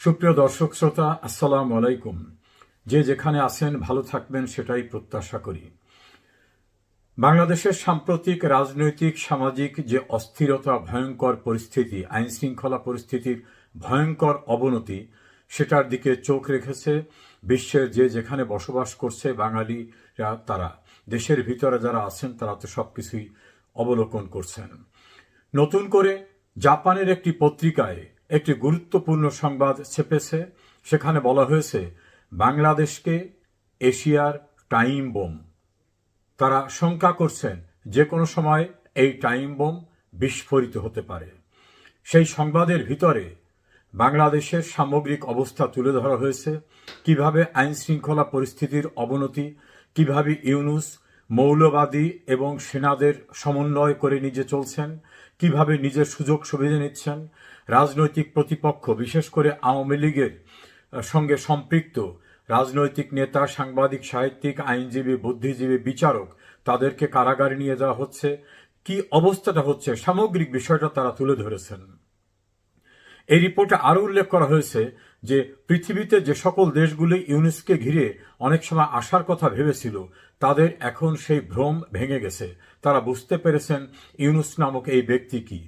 সুপ্রিয় দর্শক শ্রোতা, আসসালামু আলাইকুম। যে যেখানে আছেন, ভালো থাকবেন সেটাই প্রত্যাশা করি। বাংলাদেশের সাম্প্রতিক রাজনৈতিক, সামাজিক যে অস্থিরতা, ভয়ঙ্কর পরিস্থিতি আইন শৃঙ্খলা পরিস্থিতির ভয়ঙ্কর অবনতি, সেটার দিকে চোখ রেখেছে বিশ্বের যে যেখানে বসবাস করছে বাঙালিরা তারা। দেশের ভিতরে যারা আছেন, তারা তো সবকিছুই অবলোকন করছেন। নতুন করে জাপানের একটি পত্রিকায় একটি গুরুত্বপূর্ণ সংবাদ ছেপেছে। সেখানে বলা হয়েছে, বাংলাদেশকে এশিয়ার টাইম বোম। তারা শঙ্কা করছেন যে কোনো সময় এই টাইম বোম বিস্ফোরিত হতে পারে। সেই সংবাদের ভিতরে বাংলাদেশের সামগ্রিক অবস্থা তুলে ধরা হয়েছে। কীভাবে আইন শৃঙ্খলা পরিস্থিতির অবনতি, কীভাবে ইউনুস মৌলবাদী এবং সেনাদের সমন্বয় করে নিজে চলছেন, কীভাবে নিজের সুযোগ সুবিধা নিচ্ছেন রাজনৈতিক প্রতিপক্ষ, বিশেষ করে আওয়ামী লীগের সঙ্গে সম্পৃক্ত রাজনৈতিক নেতা, সাংবাদিক, সাহিত্যিক, আইনজীবী, বুদ্ধিজীবী, বিচারক, তাদেরকে কারাগারে নিয়ে যাওয়া হচ্ছে। কি অবস্থাটা হচ্ছে, সামগ্রিক বিষয়টা তারা তুলে ধরেছেন। এই রিপোর্টে আরও উল্লেখ করা হয়েছে যে, পৃথিবীতে যে সকল দেশগুলি ইউনেস্কে ঘিরে অনেক সময় আসার কথা ভেবেছিল, তাদের এখন সেই ভ্রম ভেঙে গেছে। তারা বুঝতে পেরেছেন ইউনুস নামক এই ব্যক্তি কি।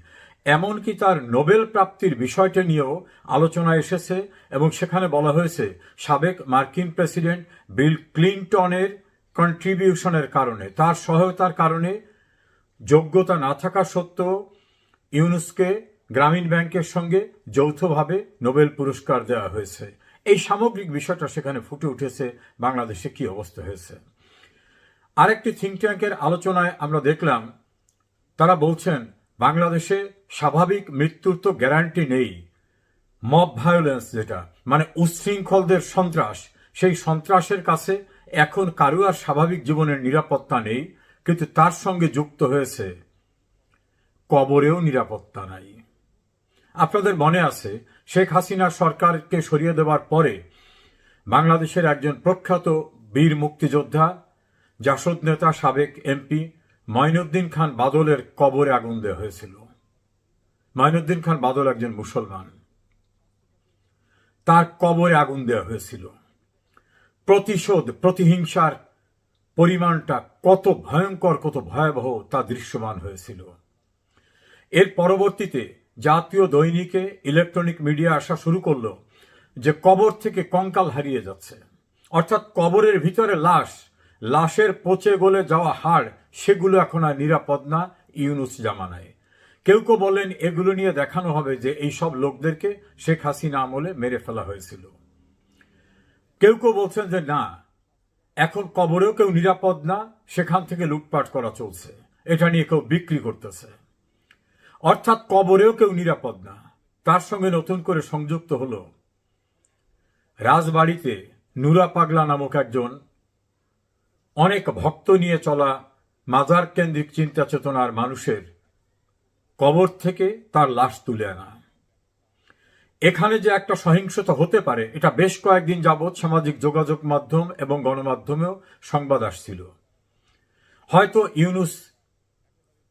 এমনকি তার নোবেল প্রাপ্তির বিষয়টা নিয়েও আলোচনা এসেছে এবং সেখানে বলা হয়েছে, সাবেক মার্কিন প্রেসিডেন্ট বিল ক্লিন্টনের কন্ট্রিবিউশনের কারণে। তার সহায়তার কারণে যোগ্যতা না থাকা সত্ত্বেও ইউনুসকে গ্রামীণ ব্যাংকের সঙ্গে যৌথভাবে নোবেল পুরস্কার দেওয়া হয়েছে। এই সামগ্রিক বিষয়টা সেখানে ফুটে উঠেছে, বাংলাদেশে কি অবস্থা হয়েছে। আরেকটি থিঙ্ক ট্যাঙ্কের আলোচনায় আমরা দেখলাম, তারা বলছেন, বাংলাদেশে স্বাভাবিক মৃত্যুর তো গ্যারান্টি নেই। মব ভায়োলেন্স যেটা মানে উচ্ছৃঙ্খলদের সন্ত্রাস, সেই সন্ত্রাসের কাছে এখন কারও আর স্বাভাবিক জীবনের নিরাপত্তা নেই, কিন্তু তার সঙ্গে যুক্ত হয়েছে। কবরেও নিরাপত্তা নাই। আপনাদের মনে আছে, শেখ হাসিনা সরকারকে সরিয়ে দেওয়ার পরে বাংলাদেশের একজন প্রখ্যাত বীর মুক্তিযোদ্ধা, জাসদ নেতা সাবেক এমপি মঈনুদ্দিন খান বাদলের কবরে আগুন দেওয়া হয়েছিল। মঈনুদ্দিন খান বাদল একজন মুসলমান। তার কবরে আগুন দেওয়া হয়েছিল। প্রতিশোধ, প্রতিহিংসার পরিমাণটা কত ভয়ঙ্কর, কত ভয়াবহ তা দৃশ্যমান হয়েছিল। এর পরবর্তীতে জাতীয় দৈনিকে ইলেকট্রনিক মিডিয়া আসা শুরু করল যে কবর থেকে কঙ্কাল হারিয়ে যাচ্ছে। অর্থাৎ কবরের ভিতরে লাশ, লাশের পচে গলে যাওয়া হাড়, সেগুলো এখন আর নিরাপদ না, ইউনুস জামানায়। কেউ কেউ বলেন, এগুলো নিয়ে দেখানো হবে যে এই সব লোকদেরকে শেখ হাসিনা আমলে মেরে ফেলা হয়েছিল। কেউ কেউ বলছেন যে, না, এখন কবরেও কেউ নিরাপদ না, সেখান থেকে লুটপাট করা চলছে। এটা নিয়ে কেউ বিক্রি করতেছে। অর্থাৎ কবরেও কেউ নিরাপদ না। তার সঙ্গে নতুন করে সংযুক্ত হল রাজবাড়িতে নুরা পাগলা নামক একজন। অনেক ভক্ত নিয়ে চলা মাজার কেন্দ্রিক চিন্তা চেতনার মানুষের কবর থেকে তার লাশ তুলে আনা। এখানে যে একটা সহিংসতা হতে পারে, এটা বেশ কয়েকদিন যাবৎ সামাজিক যোগাযোগ মাধ্যম এবং গণমাধ্যমেও সংবাদ আসছিল। হয়তো ইউনুস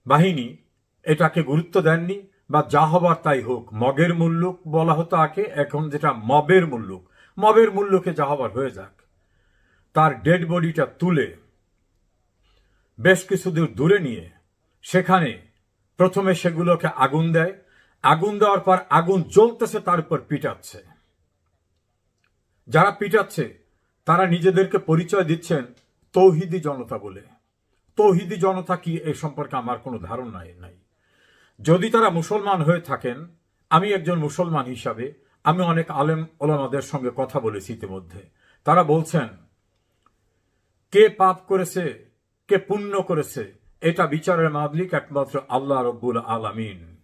বাহিনী এটাকে গুরুত্ব দেননি, বা যা হবার তাই হোক, মগের মূল্যক বলা হতো আগে, এখন যেটা মবের মূল্যক মবের মূল্যকে যা হবার হয়ে যাক। তার ডেড বডিটা তুলে বেশ কিছু দূর দূরে নিয়ে সেখানে প্রথমে সেগুলোকে আগুন দেয়। আগুন দেওয়ার পর আগুন জ্বলতেছে, তার উপর পিটাচ্ছে। যারা পিটাচ্ছে, তারা নিজেদেরকে পরিচয় দিচ্ছেন তৌহিদি জনতা বলে। তৌহিদি জনতা কি এই সম্পর্কে আমার কোনো ধারণা নাই। যদি তারা মুসলমান হয়ে থাকেন, আমি একজন মুসলমান হিসাবে আমি অনেক আলেম ওলামাদের সঙ্গে কথা বলেছি ইতিমধ্যে। তারা বলছেন, কে পাপ করেছে, কে পুণ্য করেছে এটা বিচারের মাদলিক একমাত্র আল্লাহ রব্বুল আলামিন।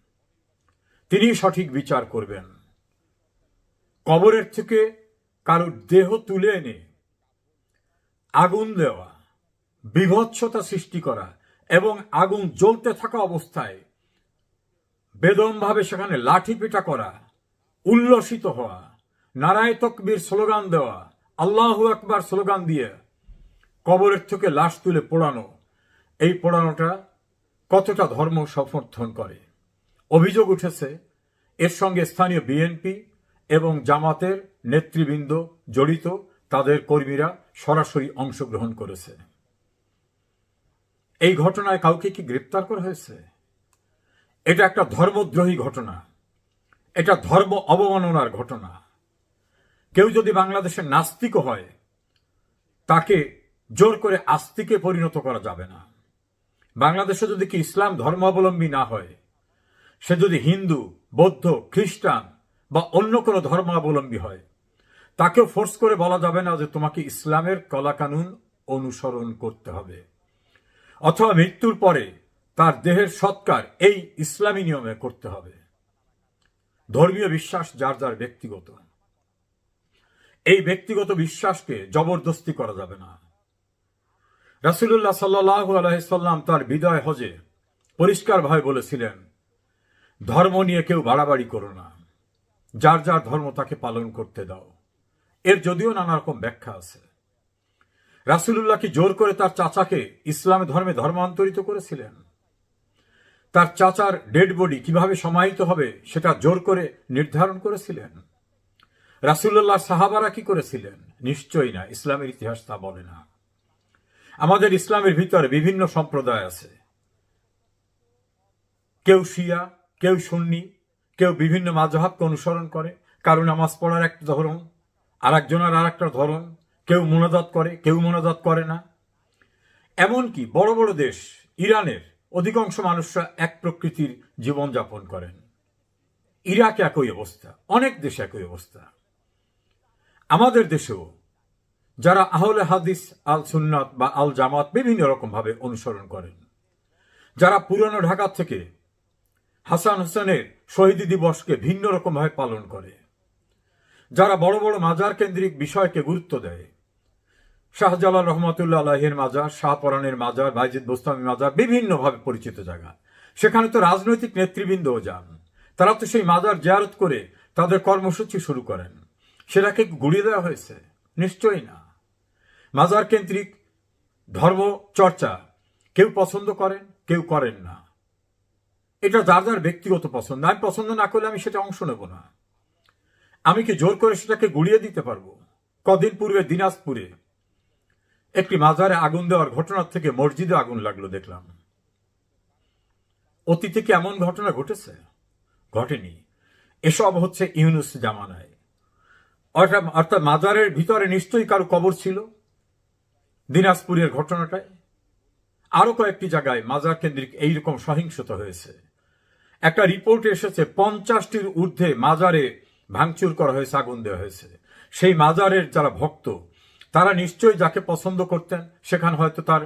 তিনি সঠিক বিচার করবেন। কবরের থেকে কারোর দেহ তুলে এনে আগুন দেওয়া, বিভৎসতা সৃষ্টি করা এবং আগুন জ্বলতে থাকা অবস্থায় বেদমভাবে সেখানে লাঠি পিটা করা, উল্লসিত হওয়া, নারায় তকবীর স্লোগান দেওয়া, আল্লাহ একবার স্লোগান দিয়ে কবরের থেকে লাশ তুলে পোড়ানো এই পোড়ানোটা কতটা ধর্ম সমর্থন করে? অভিযোগ উঠেছে, এর সঙ্গে স্থানীয় বিএনপি এবং জামাতের নেতৃবৃন্দ জড়িত, তাদের কর্মীরা সরাসরি অংশগ্রহণ করেছে। এই ঘটনায় কাউকে কি গ্রেপ্তার করা হয়েছে? এটা একটা ধর্মদ্রোহী ঘটনা। এটা ধর্ম অবমাননার ঘটনা। কেউ যদি বাংলাদেশের নাস্তিক হয়, তাকে জোর করে আস্তিকে পরিণত করা যাবে না। বাংলাদেশে যদি কি ইসলাম ধর্মাবলম্বী না হয়, সে যদি হিন্দু, বৌদ্ধ, খ্রিস্টান বা অন্য কোনো ধর্মাবলম্বী হয়, তাকেও ফোর্স করে বলা যাবে না যে তোমাকে ইসলামের কলাকানুন অনুসরণ করতে হবে। অথবা মৃত্যুর পরে তার দেহের সৎকার এই ইসলামী নিয়মে করতে হবে। ধর্মীয় বিশ্বাস যার যার ব্যক্তিগত। এই ব্যক্তিগত বিশ্বাসকে জবরদস্তি করা যাবে না। রাসুল্লাহ সাল্লাহ আলহাম তার বিদায় হজে পরিষ্কারভাবে বলেছিলেন, ধর্ম নিয়ে কেউ বাড়াবাড়ি করো না। যার যার ধর্ম তাকে পালন করতে দাও। এর যদিও নানা রকম ব্যাখ্যা আছে। রাসুলুল্লাহ কি জোর করে তার চাচাকে ইসলাম ধর্মে ধর্মান্তরিত করেছিলেন? তার চাচার ডেড বডি কীভাবে সমাহিত হবে সেটা জোর করে নির্ধারণ করেছিলেন? রাসুল্লাহ সাহাবারা কি করেছিলেন? নিশ্চয়ই না, ইসলামের ইতিহাস তা বলে না। আমাদের ইসলামের ভিতরে বিভিন্ন সম্প্রদায় আছে। কেউ শিয়া, কেউ সুন্নি, কেউ বিভিন্ন মাঝহাবকে অনুসরণ করে, কারও নামাজ পড়ার একটা ধরন আর একজনের আর একটা ধরন, কেউ মোনাজাত করে, কেউ মোনাজাত করে না। এমনকি বড় বড় দেশ, ইরানের অধিকাংশ মানুষরা এক প্রকৃতির জীবনযাপন করেন। ইরাক একই অবস্থা, অনেক দেশে একই অবস্থা। আমাদের দেশেও যারা আহলে হাদিস আল সুন্নাত বা আল জামাত বিভিন্ন রকম ভাবে অনুসরণ করেন। যারা পুরনো ঢাকা থেকে হাসান হোসেনের শহীদ দিবসকে ভিন্ন রকম ভাবে পালন করে। যারা বড় বড় মাজার কেন্দ্রিক বিষয়কে গুরুত্ব দেয়। শাহজালাল রহমতুল্লাহ আলাহের মাজার শাহপরানের মাজার, বাইজিদ বোস্তামি মাজার বিভিন্নভাবে পরিচিত জায়গা। সেখানে তো রাজনৈতিক নেতৃবৃন্দও যান। তারা তো সেই মাজার জিয়ারত করে তাদের কর্মসূচি শুরু করেন। সেটাকে গুড়িয়ে দেওয়া হয়েছে? নিশ্চয়ই না। মাজার কেন্দ্রিক ধর্ম চর্চা কেউ পছন্দ করেন, কেউ করেন না। এটা যার যার ব্যক্তিগত পছন্দ। আমি পছন্দ না করলে আমি সেটা অংশ নেব না। আমি কি জোর করে সেটাকে গুড়িয়ে দিতে পারব? কদিন পূর্বে দিনাজপুরে একটি মাজারে আগুন দেওয়ার ঘটনার থেকে মসজিদে আগুন লাগল দেখলাম। অতীতে কি এমন ঘটনা ঘটেছে? ঘটেনি। এসব হচ্ছে ইউনুস জামানায়। অর্থাৎ মাজারের ভিতরে নিশ্চয়ই কারও কবর ছিল? দিনাজপুরের ঘটনাটায় আরও কয়েকটি জায়গায় মাজার কেন্দ্রিক এইরকম সহিংসতা হয়েছে। একটা রিপোর্ট এসেছে, পঞ্চাশটির ঊর্ধ্বে মাজারে ভাঙচুর করা হয়েছে, আগুন দেওয়া হয়েছে। সেই মাজারের যারা ভক্ত, তারা নিশ্চয়ই যাকে পছন্দ করতেন, সেখানে হয়তো তার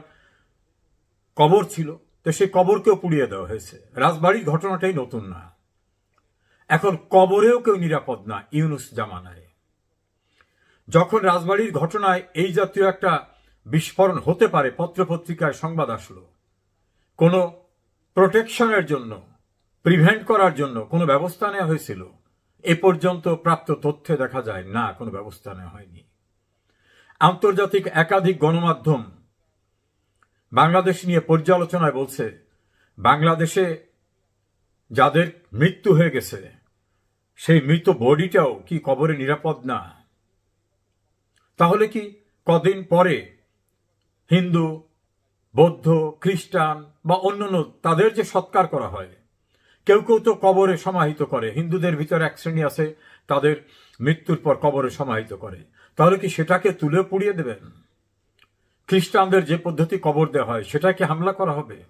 কবর ছিল, তো সেই কবরকেও পুড়িয়ে দেওয়া হয়েছে। রাজবাড়ির ঘটনাটাই নতুন না। এখন কবরেও কেউ নিরাপদ না, ইউনুস জামানায়। যখন রাজবাড়ির ঘটনায় এই জাতীয় একটা বিস্ফোরণ হতে পারে পত্রপত্রিকায় সংবাদ আসলো। কোনো প্রোটেকশনের জন্য, প্রিভেন্ট করার জন্য কোনো ব্যবস্থা নেওয়া হয়েছিল। এ পর্যন্ত প্রাপ্ত তথ্যে দেখা যায়, না, কোনো ব্যবস্থা নেওয়া হয়নি। আন্তর্জাতিক একাধিক গণমাধ্যম বাংলাদেশ নিয়ে পর্যালোচনায় বলছে, বাংলাদেশে যাদের মৃত্যু হয়ে গেছে, সেই মৃত বডিটাও কি কবরে নিরাপদ না? তাহলে কি কদিন পরে হিন্দু, বৌদ্ধ, খ্রিস্টান বা অন্যান্য তাদের যে সৎকার করা হয়, কেউ কেউ তো কবরে সমাহিত করে। হিন্দুদের ভিতরে এক শ্রেণি আছে, তাদের মৃত্যুর পর কবরে সমাহিত করে। তাহলে কি সেটাকে তুলে পুড়িয়ে দেবেন? খ্রিস্টানদের যে পদ্ধতি কবর দেওয়া হয়, সেটাকে হামলা করা হবে?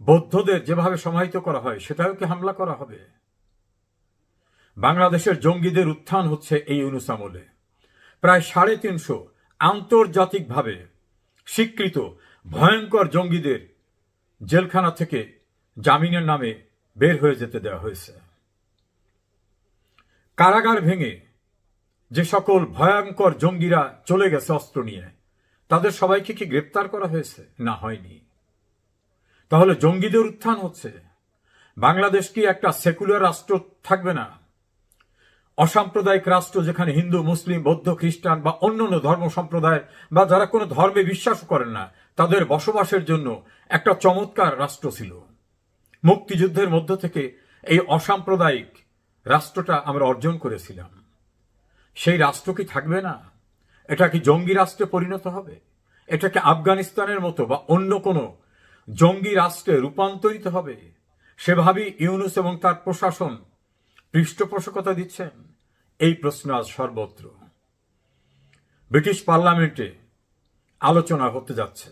বৌদ্ধদের যেভাবে সমাহিত করা হয়, সেটাও কি হামলা করা হবে? বাংলাদেশের জঙ্গিদের উত্থান হচ্ছে এই অনুসামলে। প্রায় সাড়ে তিনশো আন্তর্জাতিকভাবে স্বীকৃত ভয়ঙ্কর জঙ্গিদের জেলখানা থেকে জামিনের নামে বের হয়ে যেতে দেওয়া হয়েছে। কারাগার ভেঙে যে সকল ভয়ঙ্কর জঙ্গিরা চলে গেছে অস্ত্র নিয়ে, তাদের সবাইকে কি গ্রেপ্তার করা হয়েছে? না, হয়নি। তাহলে জঙ্গিদের উত্থান হচ্ছে। বাংলাদেশ কি একটা সেকুলার রাষ্ট্র থাকবে না? অসাম্প্রদায়িক রাষ্ট্র যেখানে হিন্দু, মুসলিম, বৌদ্ধ, খ্রিস্টান বা অন্যান্য ধর্ম সম্প্রদায়ের বা যারা কোনো ধর্মে বিশ্বাস করেন না, তাদের বসবাসের জন্য একটা চমৎকার রাষ্ট্র ছিল। মুক্তিযুদ্ধের মধ্য থেকে এই অসাম্প্রদায়িক রাষ্ট্রটা আমরা অর্জন করেছিলাম। সেই রাষ্ট্র কি থাকবে না? এটা কি জঙ্গি রাষ্ট্রে পরিণত হবে? এটাকে আফগানিস্তানের মতো বা অন্য কোনো জঙ্গি রাষ্ট্রে রূপান্তরিত হবে? সেভাবেই ইউনুস এবং তার প্রশাসন পৃষ্ঠপোষকতা দিচ্ছেন? এই প্রশ্ন আজ সর্বত্র। ব্রিটিশ পার্লামেন্টে আলোচনা হতে যাচ্ছে।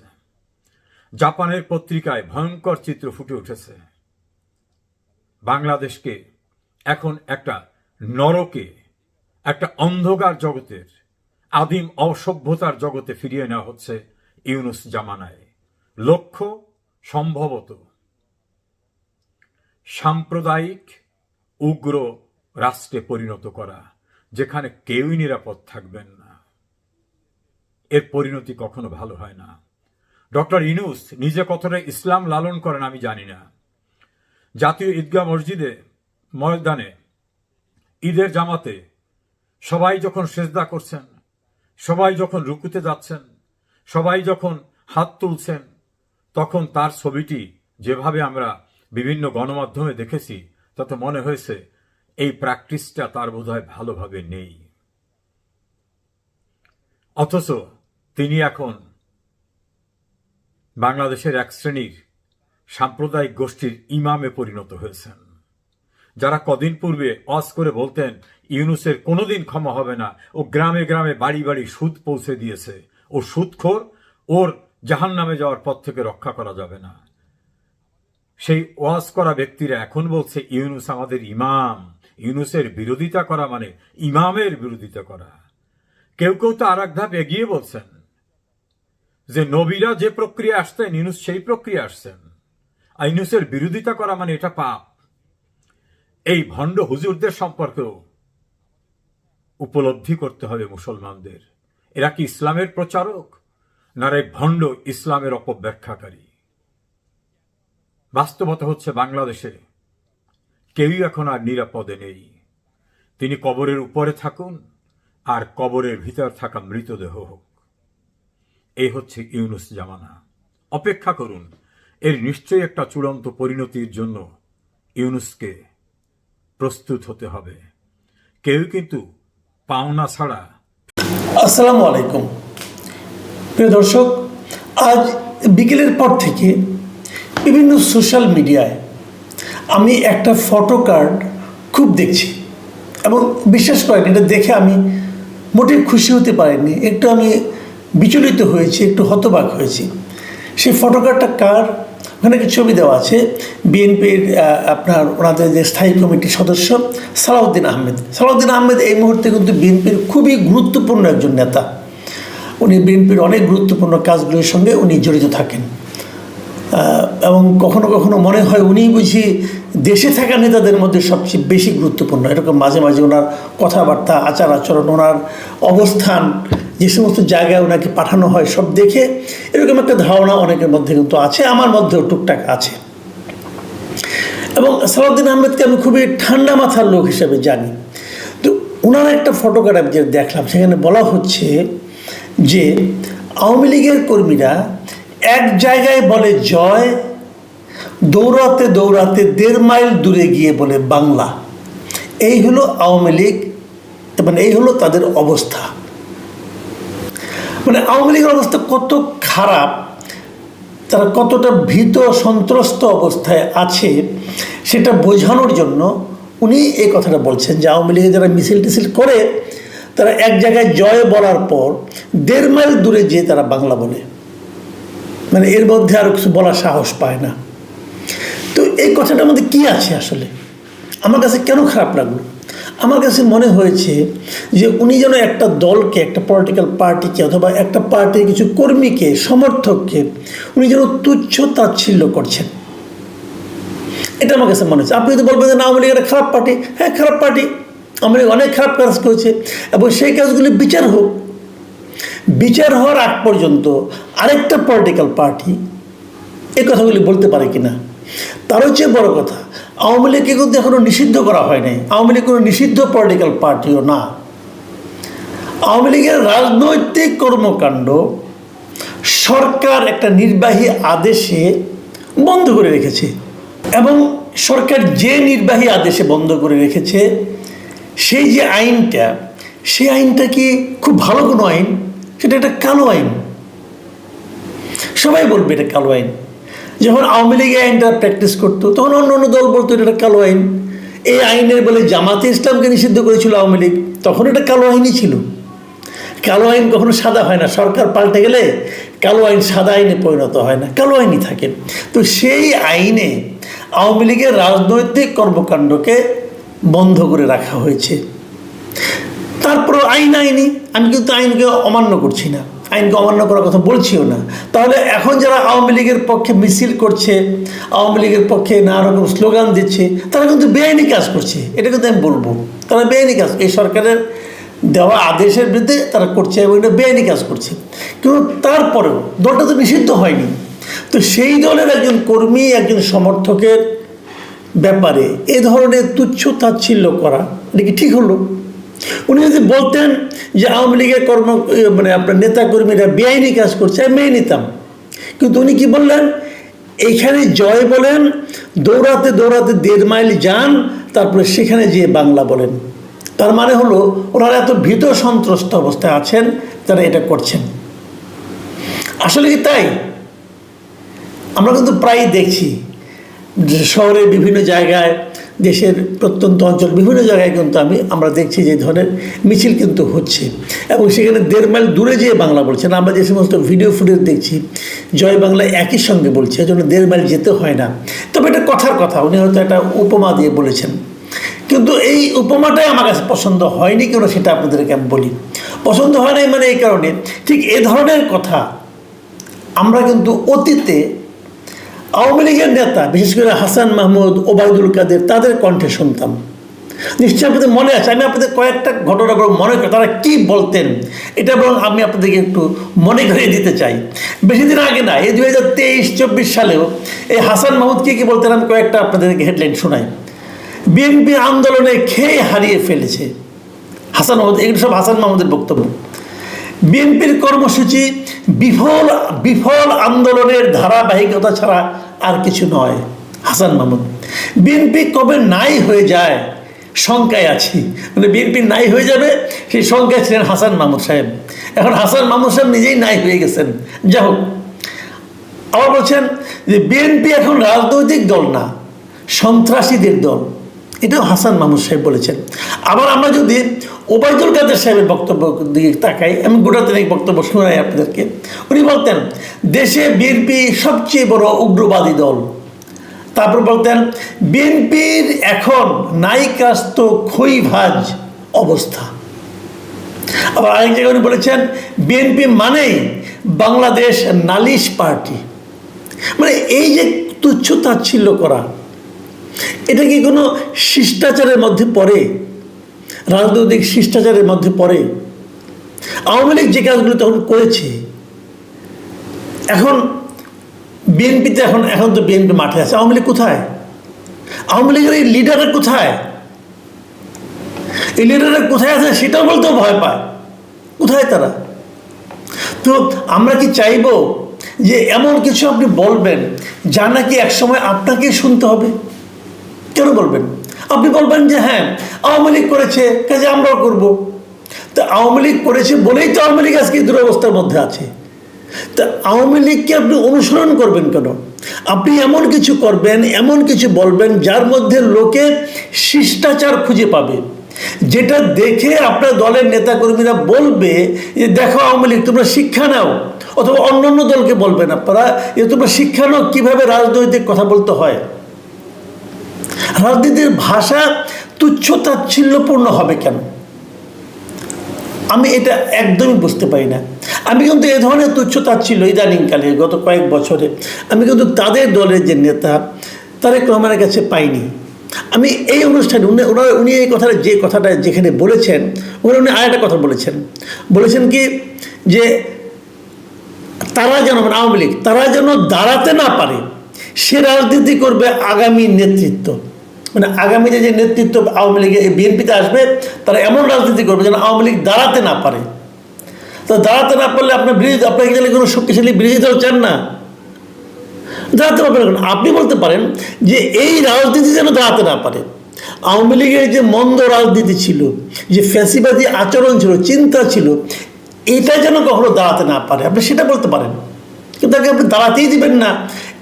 জাপানের পত্রিকায় ভয়ঙ্কর চিত্র ফুটে উঠেছে। বাংলাদেশকে এখন একটা নরকে, একটা অন্ধকার জগতের, আদিম অসভ্যতার জগতে ফিরিয়ে নেওয়া হচ্ছে ইউনুস জামানায়। লক্ষ্য সম্ভবত সাম্প্রদায়িক উগ্র রাষ্ট্রে পরিণত করা, যেখানে কেউই নিরাপদ থাকবেন না। এর পরিণতি কখনো ভালো হয় না। ডক্টর ইনুস নিজে কতটা ইসলাম লালন করেন আমি জানি না। জাতীয় ঈদগাহ মসজিদে, ময়দানে, ঈদের জামাতে সবাই যখন সেজদা করছেন, সবাই যখন রুকুতে যাচ্ছেন, সবাই যখন হাত তুলছেন, তখন তার ছবিটি যেভাবে আমরা বিভিন্ন গণমাধ্যমে দেখেছি তাতে মনে হয়েছে, এই প্র্যাকটিসটা তার বোধহয় ভালোভাবে নেই। অথচ তিনি এখন বাংলাদেশের এক শ্রেণির সাম্প্রদায়িক গোষ্ঠীর ইমামে পরিণত হয়েছেন, যারা কদিন পূর্বে অস করে বলতেন, ইউনুসের কোনোদিন ক্ষমা হবে না ও গ্রামে গ্রামে বাড়ি বাড়ি সুদ পৌঁছে দিয়েছে, ও সুদখোর, ওর জাহান নামে যাওয়ার পথ থেকে রক্ষা করা যাবে না। সেই ওয়াজ করা ব্যক্তিরা এখন বলছে, ইউনুস আমাদের ইমাম। ইউনুসের বিরোধিতা করা মানে ইমামের বিরোধিতা করা। কেউ কেউ তো আর এক ধাপ এগিয়ে বলছেন, যে নবীরা যে প্রক্রিয়া আসতেন ইউনুস সেই প্রক্রিয়া আসছেন। ইউনুসের বিরোধিতা করা মানে এটা পাপ। এই ভণ্ড হুজুরদের সম্পর্কেও উপলব্ধি করতে হবে মুসলমানদের। এরা কি ইসলামের প্রচারক, না রে ভণ্ড ইসলামের অপব্যাখ্যাকারী? বাস্তবতা হচ্ছে বাংলাদেশে। কেউই এখন আর নিরাপদে নেই। তিনি কবরের উপরে থাকুন, আর কবরের ভিতর থাকা মৃতদেহ হোক। এই হচ্ছে ইউনুস জামানা। অপেক্ষা করুন, এর নিশ্চয়ই একটা চূড়ান্ত পরিণতির জন্য ইউনুসকে প্রস্তুত হতে হবে। কেউ কিন্তু পাওনা ছাড়া আসসালামু আলাইকুম। প্রিয় দর্শক, আজ বিকেলের পর থেকে বিভিন্ন সোশ্যাল মিডিয়ায় আমি একটা ফটো কার্ড খুব দেখছি এবং বিশ্বাস করেন, এটা দেখে আমি মোটেই খুশি হতে পারিনি। একটু আমি বিচলিত হয়েছি, একটু হতবাক হয়েছি। সেই ফটো কার্ডটা কার? ওখানে একটা ছবি দেওয়া আছে। বিএনপির আপনার ওনাদের যে স্থায়ী কমিটির সদস্য সালাউদ্দিন আহমেদ। সালাউদ্দিন আহমেদ এই মুহূর্তে কিন্তু বিএনপির খুবই গুরুত্বপূর্ণ একজন নেতা। উনি বিএনপির অনেক গুরুত্বপূর্ণ কাজগুলির সঙ্গে উনি জড়িত থাকেন। এবং কখনো কখনো মনে হয় উনি বুঝি দেশে থাকা নেতাদের মধ্যে সবচেয়ে বেশি গুরুত্বপূর্ণ। এরকম মাঝে মাঝে ওনার কথাবার্তা, আচার আচরণ, ওনার অবস্থান, যে সমস্ত জায়গায় ওনাকে পাঠানো হয়, সব দেখে এরকম একটা ধারণা অনেকের মধ্যে কিন্তু আছে, আমার মধ্যেও টুকটাক আছে। এবং সালাউদ্দিন আহমেদকে আমি খুবই ঠান্ডা মাথার লোক হিসেবে জানি। তো ওনার একটা ফটোগ্রাফ যে দেখলাম, সেখানে বলা হচ্ছে যে আওয়ামী লীগের কর্মীরা এক জায়গায় বলে জয়, দৌড়াতে দৌড়াতে দেড় মাইল দূরে গিয়ে বলে বাংলা। এই হলো আওয়ামী লীগ মানে এই হলো তাদের অবস্থা। মানে আওয়ামী লীগের অবস্থা কত খারাপ, তারা কতটা ভীত সন্ত্রস্ত অবস্থায় আছে সেটা বোঝানোর জন্য উনি এই কথাটা বলছেন যে আওয়ামী লীগে যারা মিছিল টিছিল করে, তারা এক জায়গায় জয় বলার পর দেড় মাইল দূরে যেয়ে তারা বাংলা বলে। মানে এর মধ্যে আরও কিছু বলার সাহস পায় না। তো এই কথাটার মধ্যে কী আছে আসলে? আমার কাছে কেন খারাপ লাগল? আমার কাছে মনে হয়েছে যে উনি যেন একটা দলকে, একটা পলিটিক্যাল পার্টিকে অথবা একটা পার্টির কিছু কর্মীকে, সমর্থককে, উনি যেন তুচ্ছ তাচ্ছিল্য করছেন। এটা আমার কাছে মনে হচ্ছে আপনি যদি বলবেন যে না, আওয়ামী একটা খারাপ পার্টি হ্যাঁ খারাপ পার্টি। লীগ অনেক খারাপ কাজ করেছে এবং সেই কাজগুলি বিচার হোক বিচার হওয়ার আগ পর্যন্ত আরেকটা পলিটিক্যাল পার্টি এই কথাগুলি বলতে পারে কিনা? তারও চেয়ে বড় কথা, আওয়ামী লীগকে কিন্তু এখনও নিষিদ্ধ করা হয় নাই। আওয়ামী লীগ কোনো নিষিদ্ধ পলিটিক্যাল পার্টিও না। আওয়ামী লীগের রাজনৈতিক কর্মকাণ্ড সরকার একটা নির্বাহী আদেশে বন্ধ করে রেখেছে। এবং সরকার যে নির্বাহী আদেশে বন্ধ করে রেখেছে, সেই যে আইনটা, সেই আইনটা কি খুব ভালো কোনো আইন? সেটা একটা কালো আইন। সবাই বলবে এটা কালো আইন। যখন আওয়ামী লীগ আইনটা প্র্যাকটিস করতো, তখন অন্য অন্য দল বলতো এটা একটা কালো আইন। এই আইনের বলে জামাতে ইসলামকে নিষিদ্ধ করেছিল আওয়ামী লীগ, তখন এটা কালো আইনই ছিল। কালো আইন কখনো সাদা হয় না। সরকার পাল্টে গেলে কালো আইন সাদা আইনে পরিণত হয় না। কালো আইনই থাকে। তো সেই আইনে আওয়ামী লীগের রাজনৈতিক কর্মকাণ্ডকে বন্ধ করে রাখা হয়েছে। তারপর আইন আইনি, আমি কিন্তু আইনকে অমান্য করছি না। আইনকে অমান্য করার কথা বলছিও না। তাহলে এখন যারা আওয়ামী লীগের পক্ষে মিছিল করছে, আওয়ামী লীগের পক্ষে নানা রকম স্লোগান দিচ্ছে, তারা কিন্তু বেআইনি কাজ করছে। এটা কিন্তু আমি বলব। তারা বেআইনি কাজ, এই সরকারের দেওয়া আদেশের বিরুদ্ধে তারা করছে এবং এটা বেআইনি কাজ করছে। কিন্তু তারপরেও দলটা তো নিষিদ্ধ হয়নি। তো সেই দলের একজন কর্মী, একজন সমর্থকের ব্যাপারে এ ধরনের তুচ্ছ তাচ্ছিল্য করা, এটা কি ঠিক হলো? উনি যদি বলতেন যে আওয়ামী লীগের কর্ম মানে আপনার নেতাকর্মীরা বেআইনি কাজ করছে, আমি মেনে নিতাম। কিন্তু উনি কি বললেন? এইখানে জয় বলেন, দৌড়াতে দৌড়াতে দেড় মাইল যান, তারপরে সেখানে যেয়ে বাংলা বলেন। তার মানে হলো, ওনারা এত ভীত সন্ত্রস্ত অবস্থায় আছেন, তারা এটা করছেন। আসলে কি তাই? আমরা কিন্তু প্রায়ই দেখছি যে শহরের বিভিন্ন জায়গায় দেশের প্রত্যন্ত অঞ্চল, বিভিন্ন জায়গায় কিন্তু আমি, আমরা দেখছি যে ধরনের মিছিল কিন্তু হচ্ছে। এবং সেখানে দেড় মাইল দূরে যেয়ে বাংলা বলছেন আমরা যে সমস্ত ভিডিও ফুটেজ দেখছি, জয় বাংলা একই সঙ্গে বলছে, এজন্য দেড় মাইল যেতে হয় না। তবে এটা কথার কথা, উনি হয়তো একটা উপমা দিয়ে বলেছেন। কিন্তু এই উপমাটাই আমার কাছে পছন্দ হয়নি কেন সেটা আপনাদেরকে আমি বলি। পছন্দ হয় নাই মানে এই কারণে। ঠিক এ ধরনের কথা আমরা কিন্তু অতীতে আওয়ামী লীগের নেতা, বিশেষ করে হাসান মাহমুদ, ওবায়দুল কাদের, তাদের কণ্ঠে শুনতাম। নিশ্চয়ই আপনাদের মনে আছে, আমি আপনাদের কয়েকটা ঘটনা বরং মনে করি, তারা কি বলতেন, এটা বরং আমি আপনাদেরকে একটু মনে করিয়ে দিতে চাই। বেশি দিন আগে না, এই দু হাজার তেইশ, চব্বিশ সালেও এই হাসান মাহমুদ কি কি বলতেন, আমি কয়েকটা আপনাদেরকে হেডলাইন শোনাই। বিএনপি আন্দোলনে খেয়ে হারিয়ে ফেলেছে। হাসান মাহমুদ, এগুলো সব হাসান মাহমুদের বক্তব্য। বিএনপির কর্মসূচি বিফল বিফল আন্দোলনের ধারাবাহিকতা ছাড়া আর কিছু নয়। হাসান মাহমুদ, বিএনপি কবে নাই হয়ে যায়? শঙ্কায় আছি। মানে বিএনপি নাই হয়ে যাবে সেই শঙ্কায় ছিলেন হাসান মাহমুদ সাহেব। এখন হাসান মাহমুদ সাহেব নিজেই নাই হয়ে গেছেন। যা হোক, আবার বলছেন যে বিএনপি এখন রাজনৈতিক দল না, সন্ত্রাসীদের দল। এটাও হাসান মাহমুদ সাহেব বলেছেন। আবার আমরা যদি ওবায়দুল কাদের সাহেবের বক্তব্য দিকে তাকাই, আমি গোটা তিনেক বক্তব্য শোনাই আপনাদেরকে। উনি বলতেন, দেশে বিএনপি সবচেয়ে বড় উগ্রবাদী দল। তারপর বলতেন, বিএনপির এখন নায়িকাস্ত খইভাজ অবস্থা। আবার আরেক জায়গায় উনি বলেছেন, বিএনপি মানেই বাংলাদেশ নালিশ পার্টি। মানে এই যে তুচ্ছ তাচ্ছিল্য করা এটা কি কোনো শিষ্টাচারের মধ্যে পড়ে? রাজনৈতিক শিষ্টাচারের মধ্যে পড়ে? আওয়ামী লীগ যে কাজগুলো তখন করেছে, এখন বিএনপিতে এখন এখন তো বিএনপি মাঠে আছে। আওয়ামী লীগ কোথায়? আওয়ামী লীগের এই লিডারের কোথায়? এই লিডারের কোথায় আছে সেটাও বলতেও ভয় পায়। কোথায় তারা? তো আমরা কি চাইব যে এমন কিছু আপনি বলবেন, যা নাকি একসময় আপনাকেই শুনতে হবে? কেন বলবেন? আপনি বলবেন যে হ্যাঁ আওয়ামী লীগ করেছে, কাজে আমরাও করব। তা আওয়ামী লীগ করেছে বলেই তো আওয়ামী লীগ আজকে দুরবস্থার মধ্যে আছে। তা আওয়ামী লীগকে আপনি অনুসরণ করবেন কেন? আপনি এমন কিছু করবেন, এমন কিছু বলবেন যার মধ্যে লোকে শিষ্টাচার খুঁজে পাবে। যেটা দেখে আপনার দলের নেতাকর্মীরা বলবে যে, দেখো আওয়ামী লীগ, তোমরা শিক্ষা নাও। অথবা অন্য অন্য দলকে বলবেন, আপনারা যে তোমরা শিক্ষা নাও, কীভাবে রাজনৈতিক কথা বলতে হয়? রাজনীতির ভাষা তুচ্ছ তাচ্ছিল্যপূর্ণ হবে কেন? আমি এটা একদমই বুঝতে পারি না। আমি কিন্তু এ ধরনের তুচ্ছ তাচ্ছিল্য ইদানিংকালে গত কয়েক বছরে। আমি কিন্তু তাদের দলের যে নেতা, তারেক রহমানের কাছে পাইনি। আমি এই অনুষ্ঠানে উনি, ওনার, উনি এই কথাটা, যে কথাটা যেখানে বলেছেন ওখানে উনি আরেকটা কথা বলেছেন। বলেছেন কি যে তারা যেন আওয়ামী লীগ, তারা যেন দাঁড়াতে না পারে সে রাজনীতি করবে আগামী নেতৃত্ব। মানে আগামী যে নেতৃত্ব আওয়ামী লীগের বিএনপিতে আসবে, তারা এমন রাজনীতি করবে যেন আওয়ামী লীগ দাঁড়াতে না পারে। তো দাঁড়াতে না পারলে আপনার বিরোধী আপনাকে গেলে কোনো শক্তিশালী বিরোধী দল চান না? দাঁড়াতে পারবে না কেন? আপনি বলতে পারেন যে এই রাজনীতি যেন দাঁড়াতে না পারে। আওয়ামী লীগের যে মন্দ রাজনীতি ছিল, যে ফ্যাসিবাদী আচরণ ছিল, চিন্তা ছিল, এটা যেন কখনো দাঁড়াতে না পারে। আপনি সেটা বলতে পারেন। কিন্তু তাকে আপনি দাঁড়াতেই দিবেন না।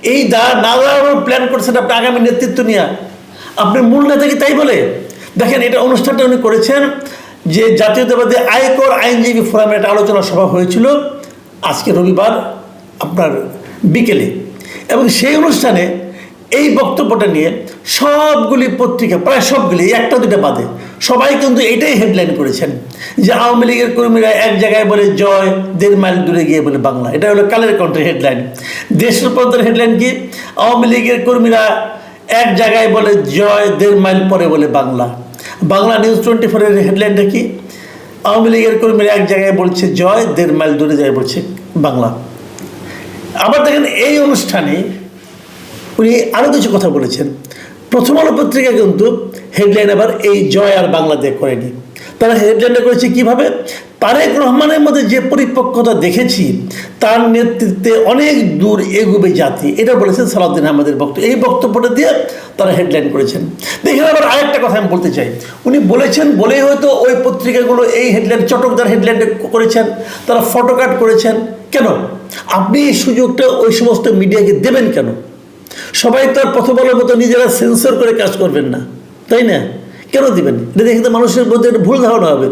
এই না দাঁড়ানোর প্ল্যান করছেন আপনি আগামী নেতৃত্ব নিয়ে। আপনার মূল নেতা কি তাই বলে? দেখেন, এটা অনুষ্ঠানটা উনি করেছেন যে জাতীয়তাবাদী আয়কর আইনজীবী ফোরামের একটা আলোচনা সভা হয়েছিল আজকে রবিবার আপনার বিকেলে। এবং সেই অনুষ্ঠানে এই বক্তব্যটা নিয়ে সবগুলি পত্রিকা, প্রায় সবগুলি একটা দুটা বাদে সবাই কিন্তু এটাই হেডলাইন করেছেন, যে আওয়ামী লীগের কর্মীরা এক জায়গায় বলে জয়, দেড় মাইল দূরে গিয়ে বলে বাংলা। এটা হলো কালের কণ্ঠের হেডলাইন দেশের পর্দার হেডলাইন কি? আওয়ামী লীগের কর্মীরা এক জায়গায় বলে জয়, দেড় মাইল পরে বলে বাংলা। বাংলা নিউজ টোয়েন্টি ফোরের হেডলাইনটা কি? আওয়ামী লীগের কর্মীরা এক জায়গায় বলছে জয়, দেড় মাইল দূরে যায় বলছে বাংলা। আবার দেখেন এই অনুষ্ঠানে উনি আরও কিছু কথা বলেছেন। প্রথম আলো পত্রিকা কিন্তু হেডলাইন আবার এই জয় আর বাংলাদেশ করেনি। তারা হেডলাইনটা করেছে কীভাবে? তারেক রহমানের মধ্যে যে পরিপক্কতা দেখেছি, তার নেতৃত্বে অনেক দূর এগুবে জাতি। এটা বলেছেন সালাউদ্দিন আহমেদের বক্তব্য। এই বক্তব্যটা দিয়ে তারা হেডলাইন করেছেন। দেখেন আবার আরেকটা কথা আমি বলতে চাই। উনি বলেছেন বলেই হয়তো ওই পত্রিকাগুলো এই হেডলাইন চটকদার হেডলাইন করেছেন, তারা ফটোকাট করেছেন। কেন? আপনি এই সুযোগটা ওই সমস্ত মিডিয়াকে দেবেন কেন? সবাই তো আর প্রথম মতো নিজেরা সেন্সর করে কাজ করবেন না। তাই না? কেন দিবেন? এটা দেখে মানুষের মধ্যে একটা ভুল ধারণা হবে।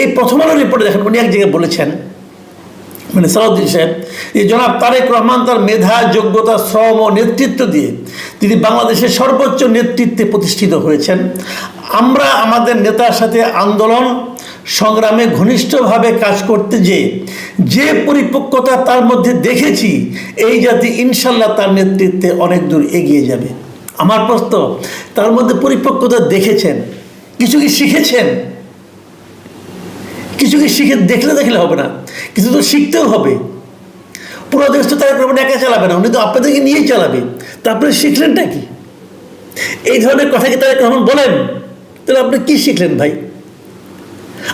এই প্রথম আলো রিপোর্টে দেখেন, উনি এক জায়গায় বলেছেন মানে সালাউদ্দিন সাহেব, যে জনাব তারেক রহমান তার মেধা, যোগ্যতা, শ্রম ও নেতৃত্ব দিয়ে তিনি বাংলাদেশের সর্বোচ্চ নেতৃত্বে প্রতিষ্ঠিত হয়েছেন। আমরা আমাদের নেতার সাথে আন্দোলন, সংগ্রামে ঘনিষ্ঠভাবে কাজ করতে যে যে পরিপক্কতা তার মধ্যে দেখেছি, এই জাতি ইনশাল্লাহ তার নেতৃত্বে অনেক দূর এগিয়ে যাবে। আমার প্রশ্ন, তার মধ্যে পরিপক্কতা দেখেছেন, কিছু কি শিখেছেন? কিছু কি শিখে, দেখলে দেখলে হবে না, কিছু তো শিখতেও হবে। পুরো দেশ তো রহমান একা চালাবে না, উনি তো আপনাদেরকে নিয়েই চালাবে। তারপরে শিখলেনটা কি? এই ধরনের কথা কি তারেক রহমান বলেন? তাহলে আপনি কি শিখলেন ভাই?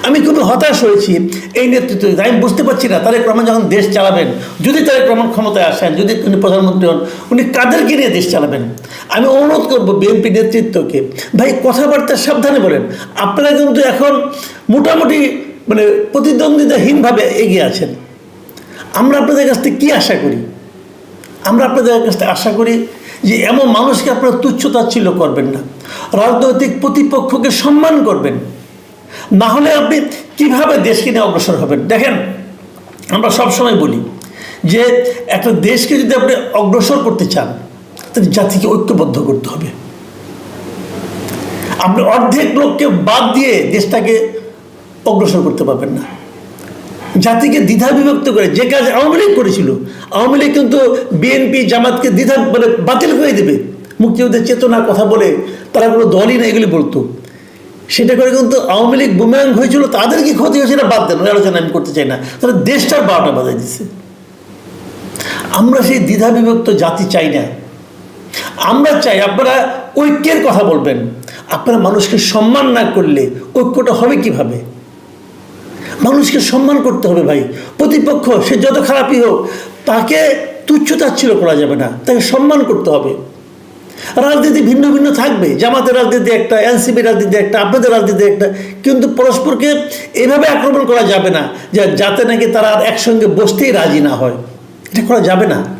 আমি খুবই হতাশ হয়েছি। এই নেতৃত্ব আমি বুঝতে পারছি না, তারেক রহমান যখন দেশ চালাবেন, যদি তারেক রহমান ক্ষমতায় আসেন, যদি উনি প্রধানমন্ত্রী হন, উনি কাদেরকে নিয়ে দেশ চালাবেন? আমি অনুরোধ করব বিএনপি নেতৃত্বকে। ভাই, কথাবার্তা সাবধানে বলেন। আপনারা কিন্তু এখন মোটামুটি মানে প্রতিদ্বন্দ্বিতাহীনভাবে এগিয়ে আছেন। আমরা আপনাদের কাছ থেকে কী আশা করি? আমরা আপনাদের কাছ থেকে আশা করি যে এমন মানুষকে আপনারা তুচ্ছতাচ্ছিল্য করবেন না। রাজনৈতিক প্রতিপক্ষকে সম্মান করবেন। না হলে আপনি কীভাবে দেশকে নিয়ে অগ্রসর হবেন? দেখেন, আমরা সবসময় বলি যে একটা দেশকে যদি আপনি অগ্রসর করতে চান, তাহলে জাতিকে ঐক্যবদ্ধ করতে হবে। আপনি অর্ধেক লোককে বাদ দিয়ে দেশটাকে অগ্রসর করতে পারবেন না। জাতিকে দ্বিধা বিভক্ত করে, যে কাজ আওয়ামী লীগ করেছিল, আওয়ামী লীগ কিন্তু বিএনপি জামাতকে দ্বিধা মানে বাতিল করে দেবে। মুক্তিযুদ্ধের চেতনা, কথা বলে, তারা কোনো দলই না এগুলি বলতো। সেটা করে কিন্তু আওয়ামী লীগ বুমেরাং হয়েছিল, তাদের কি ক্ষতি হয়েছে না বাদ দেন, ওই আলোচনা আমি করতে চাই না। তাহলে দেশটার বারোটা বাজাই দিচ্ছে আমরা সেই দ্বিধা বিভক্ত জাতি চাই না। আমরা চাই আপনারা ঐক্যের কথা বলবেন। আপনারা মানুষকে সম্মান না করলে ঐক্যটা হবে কীভাবে? মানুষকে সম্মান করতে হবে ভাই। প্রতিপক্ষ, সে যত খারাপই হোক, তাকে তুচ্ছ তাচ্ছিল্য করা যাবে না, তাকে সম্মান করতে হবে। রাজনীতি ভিন্ন ভিন্ন থাকবে। জামাতের রাজনীতি একটা এনসিপি রাজনীতি একটা, আপনাদের রাজনীতি একটা। কিন্তু পরস্পরকে এভাবে আক্রমণ করা যাবে না যে যাতে নাকি তারা আর একসঙ্গে বসতেই রাজি না হয়। এটা করা যাবে না।